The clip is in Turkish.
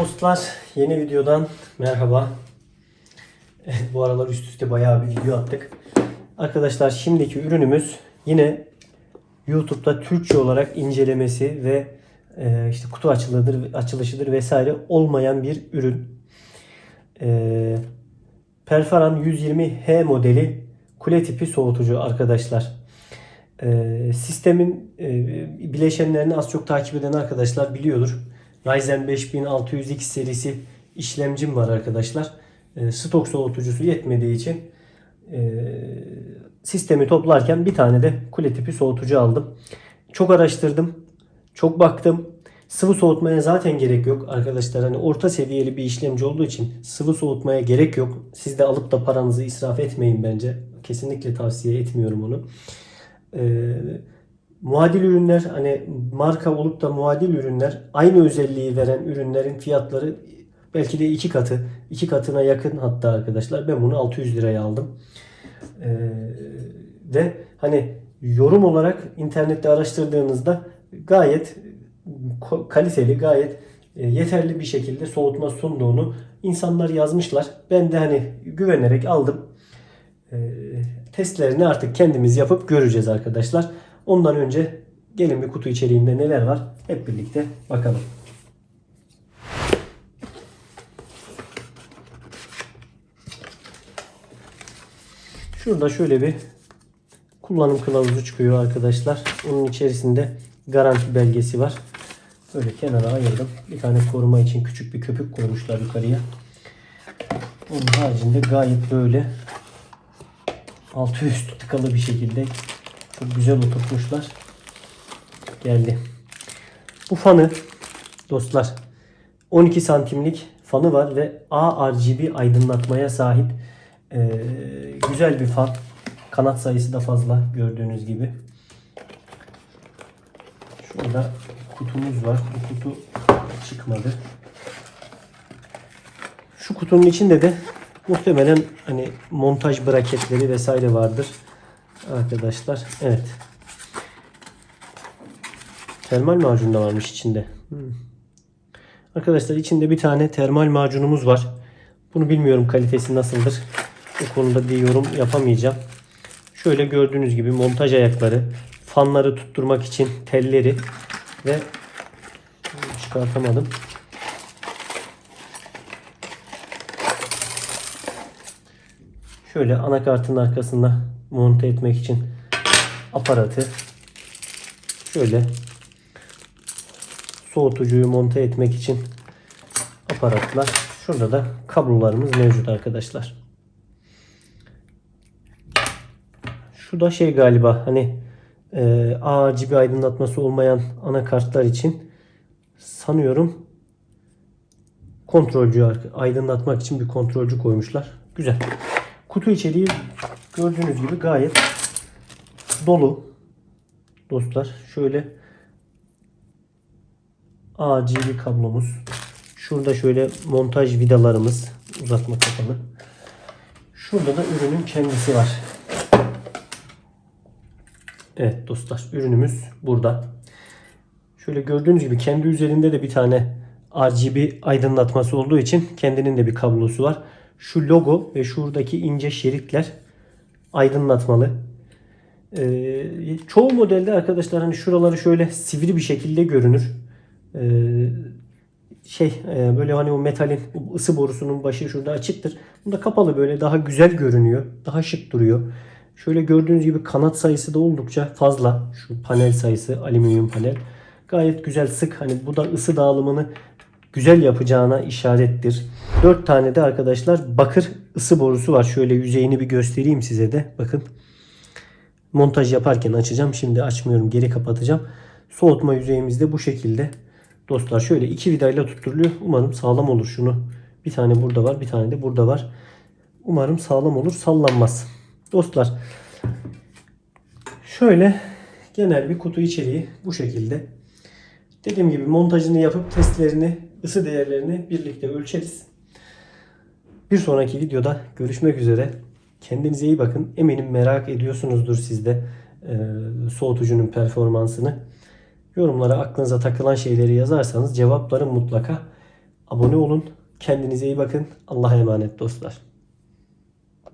Dostlar yeni videodan merhaba. Evet, bu aralar üst üste bayağı bir video attık. Arkadaşlar şimdiki ürünümüz yine YouTube'da Türkçe olarak incelemesi ve e, işte kutu açılışıdır, açılışıdır vesaire olmayan bir ürün. E, Perfaran 120H modeli kule tipi soğutucu arkadaşlar. E, sistemin e, bileşenlerini az çok takip eden arkadaşlar biliyordur. Ryzen 5600X serisi işlemcim var arkadaşlar. E, stok soğutucusu yetmediği için e, sistemi toplarken bir tane de kule tipi soğutucu aldım. Çok araştırdım. Çok baktım. Sıvı soğutmaya zaten gerek yok arkadaşlar. Hani orta seviyeli bir işlemci olduğu için sıvı soğutmaya gerek yok. Siz de alıp da paranızı israf etmeyin bence. Kesinlikle tavsiye etmiyorum onu. Ee, muadil ürünler hani marka olup da muadil ürünler aynı özelliği veren ürünlerin fiyatları belki de iki katı. iki katına yakın hatta arkadaşlar. Ben bunu 600 liraya aldım. Ee, ve hani yorum olarak internette araştırdığınızda gayet kaliteli, gayet e, yeterli bir şekilde soğutma sunduğunu insanlar yazmışlar. Ben de hani güvenerek aldım. E, testlerini artık kendimiz yapıp göreceğiz arkadaşlar. Ondan önce gelin bir kutu içeriğinde neler var hep birlikte bakalım. Şurada şöyle bir kullanım kılavuzu çıkıyor arkadaşlar. Onun içerisinde garanti belgesi var. Böyle kenara ayırdım. Bir tane koruma için küçük bir köpük koymuşlar yukarıya. Onun haricinde gayet böyle altı üstü tıkalı bir şekilde çok güzel oturtmuşlar. Geldi. Bu fanı dostlar 12 santimlik fanı var ve ARGB aydınlatmaya sahip Ee, güzel bir fan. Kanat sayısı da fazla gördüğünüz gibi. Şurada kutumuz var. Bu kutu çıkmadı. Şu kutunun içinde de muhtemelen hani montaj braketleri vesaire vardır. Arkadaşlar. Evet. Termal macun da varmış içinde. Hmm. Arkadaşlar içinde bir tane termal macunumuz var. Bunu bilmiyorum kalitesi nasıldır. Bu konuda bir yorum yapamayacağım. Şöyle gördüğünüz gibi montaj ayakları, fanları tutturmak için telleri ve çıkartamadım. Şöyle anakartın arkasına monte etmek için aparatı. Şöyle soğutucuyu monte etmek için aparatlar. Şurada da kablolarımız mevcut arkadaşlar. Şu da şey galiba hani e, RGB aydınlatması olmayan anakartlar için sanıyorum kontrolcü aydınlatmak için bir kontrolcü koymuşlar. Güzel. Kutu içeriği gördüğünüz gibi gayet dolu. Dostlar şöyle RGB kablomuz. Şurada şöyle montaj vidalarımız uzatma kapalı. Şurada da ürünün kendisi var. Evet dostlar ürünümüz burada. Şöyle gördüğünüz gibi kendi üzerinde de bir tane RGB aydınlatması olduğu için kendinin de bir kablosu var. Şu logo ve şuradaki ince şeritler aydınlatmalı. Ee, çoğu modelde arkadaşlar hani şuraları şöyle sivri bir şekilde görünür. Ee, şey e, böyle hani o metalin ısı borusunun başı şurada açıktır. Bunda kapalı böyle daha güzel görünüyor. Daha şık duruyor. Şöyle gördüğünüz gibi kanat sayısı da oldukça fazla. Şu panel sayısı alüminyum panel. Gayet güzel sık. Hani bu da ısı dağılımını güzel yapacağına işarettir. 4 tane de arkadaşlar bakır ısı borusu var. Şöyle yüzeyini bir göstereyim size de. Bakın. Montaj yaparken açacağım. Şimdi açmıyorum. Geri kapatacağım. Soğutma yüzeyimiz de bu şekilde. Dostlar şöyle iki vidayla tutturuluyor. Umarım sağlam olur şunu. Bir tane burada var. Bir tane de burada var. Umarım sağlam olur. Sallanmaz. Dostlar şöyle genel bir kutu içeriği bu şekilde. Dediğim gibi montajını yapıp testlerini, ısı değerlerini birlikte ölçeriz. Bir sonraki videoda görüşmek üzere. Kendinize iyi bakın. Eminim merak ediyorsunuzdur siz de e, soğutucunun performansını. Yorumlara aklınıza takılan şeyleri yazarsanız cevaplarım mutlaka. abone olun. Kendinize iyi bakın. Allah'a emanet dostlar.